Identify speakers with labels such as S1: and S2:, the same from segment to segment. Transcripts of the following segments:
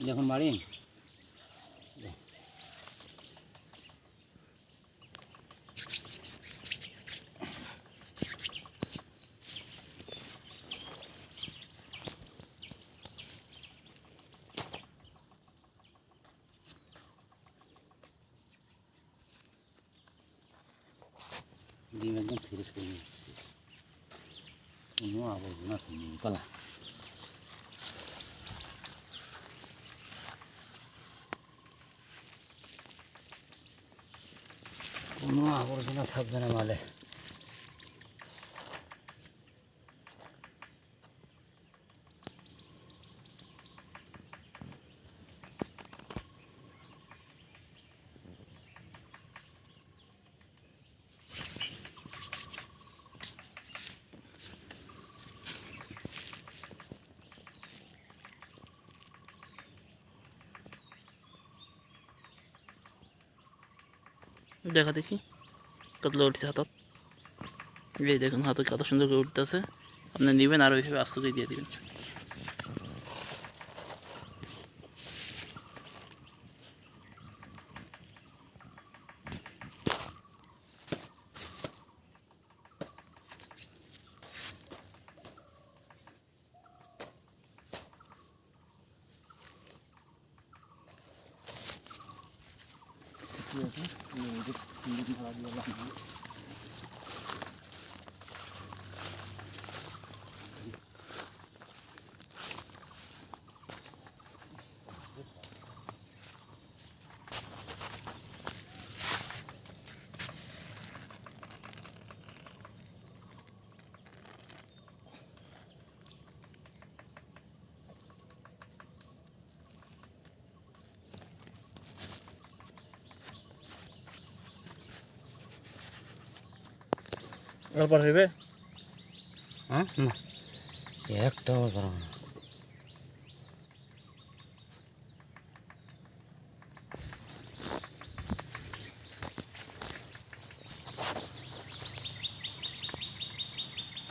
S1: যখন বাড়ি ডিম একদম করে নিয়ে কোনো আবর্জনা কলা কোনো আবর্জনা থাকবে না মালে।
S2: দেখা দেখি। কতলো উঠছে হাতত? এই দেখুন হাতে কত সুন্দর করে উঠতেছে। আপনি নেবেন আর ওইভাবে আস্তে দিয়ে দিবেন। 就是，你这个，你这个，阿拉就。হইবে
S1: হ্যাঁ? না। একটাও করো না।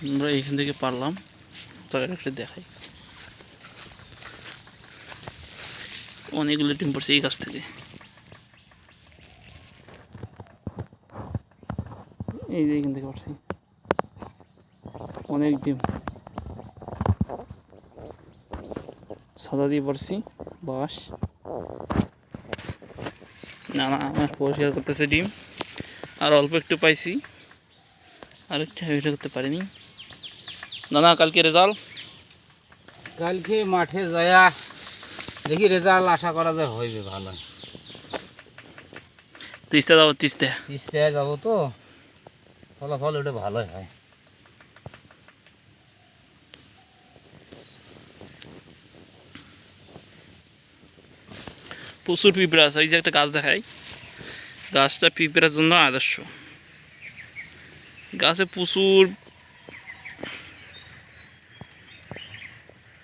S2: আমরা এইখান থেকে পারলাম। জায়গাটা একটু দেখাই। অনেকগুলো ডিম পড়ছে এই গাছ থেকে। এই যে এখান থেকে পারছি অনেক ডিম। সাদা দিয়ে পড়ছি বাঁশ না না আমার পরিষ্কার করতেছে ডিম। আর অল্প একটু পাইছি। আর একটু হেভিটা করতে পারিনি। না না কালকে রেজাল্ট
S1: কালকে মাঠে যায়া দেখি রেজাল্ট আশা করা যায় হইবে ভালো।
S2: তিস্তা যাব তিস্তা।
S1: তিরিশটায় যাব তো ফলাফল ওটা ভালোই হয়।
S2: প্রচুর পিঁপড়া আছে, ওই যে একটা গাছ দেখাই। গাছটা পিঁপড়ার জন্য আদর্শ। গাছে প্রচুর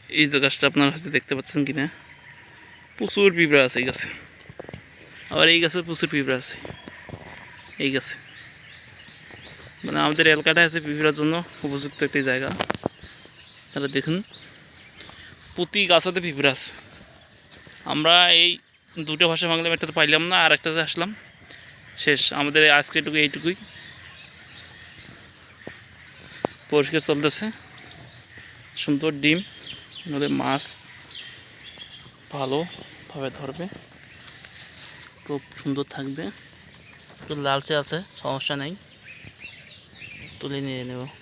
S2: এই যে গাছটা আপনার হয়তো দেখতে পাচ্ছেন কিনা? প্রচুর পিঁপড়া আছে এই গাছে। আবার এই গাছে প্রচুর পিঁপড়া আছে। এই গাছে। মানে আমাদের এলাকাটা আছে পিঁপড়ার জন্য উপযুক্ত একটি জায়গা। তাহলে দেখুন, প্রতি গাছাতে পিঁপড়া আছে। আমরা এই দুটো ভাষা বাংলা একটাতে পাইলাম না, আর একটাতে আসলাম। শেষ, আমাদের আজকে এটুকু এইটুকুই। পরিষ্কার চলতেছে। সুন্দর ডিম, আমাদের মাছ ভালোভাবে ধরবে। খুব সুন্দর থাকবে। একটু লালচে আছে, সমস্যা নেই। তুলে নিয়ে নেব।